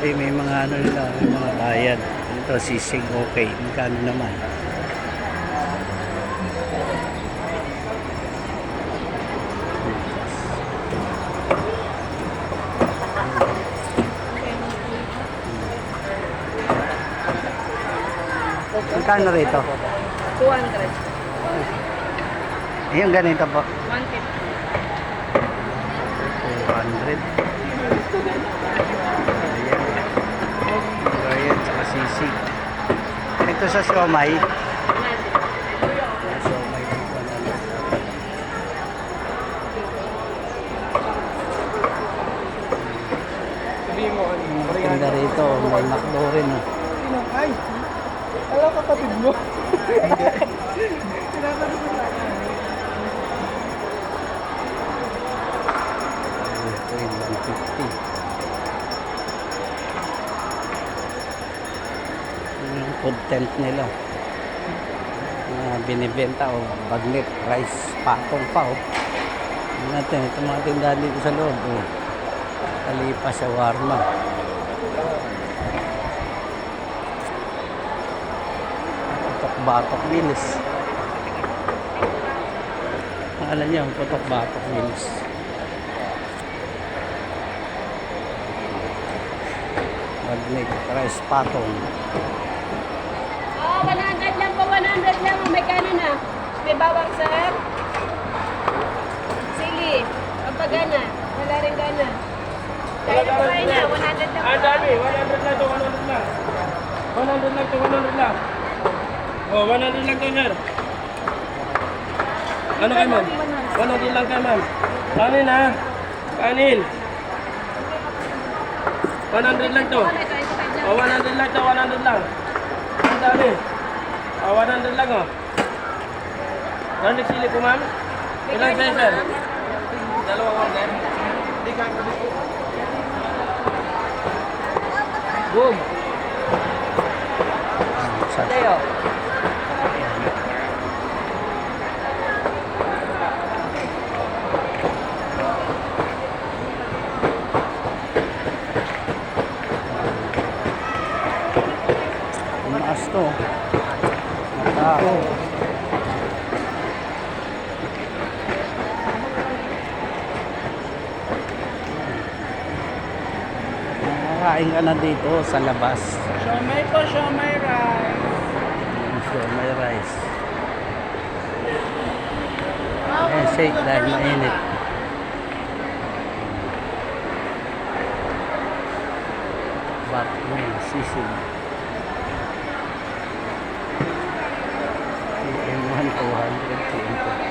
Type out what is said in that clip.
Eh, may mga ano nila, may mga bayad. Ito, sisig okay. Magkano naman? Magkano rito? 200. Eh, yung ganito po. 150. 200. Sisig. Ito sa siomay. Mo, ano? Rito, may makdo rin. oh. Ay! Alam kapatid mo. food tent nila. Na binibenta o bagnet rice patong pa o. Tingnan natin, ito mga tindahan dito sa loob. Oh. Kalipa sa warma. Putok-batok milis. Alam niyo, putok-batok milis. Magnet rice patong. Oh, 100 lang po, 100 lang. May kanin na. May bawang sir. Sili. Pampagana. Wala rin gana. Kaya na kayo na. 100 lang Ah, dami. 100 lang to, 100 lang. 100 lang to, 100 lang. Oh, 100 lang to, sir. Ano kay ma'am? 100 lang kay ma'am. Kanin ha? Kanin. 100 lang to. Oh, 100 lang to, 100 lang. Ang dami. Oh, 100 lang oh. Garlic sili po ma'am? Ilan sa'yo, sir? Dalawa order. Hindi ka Boom. Sa Tayo. Tumaas to. Matao. Nakakain ka na dito sa labas. Siomay po, siomay rice. So, may rice. Eh, shake dahil mainit. Back mo, sisig. 200 km.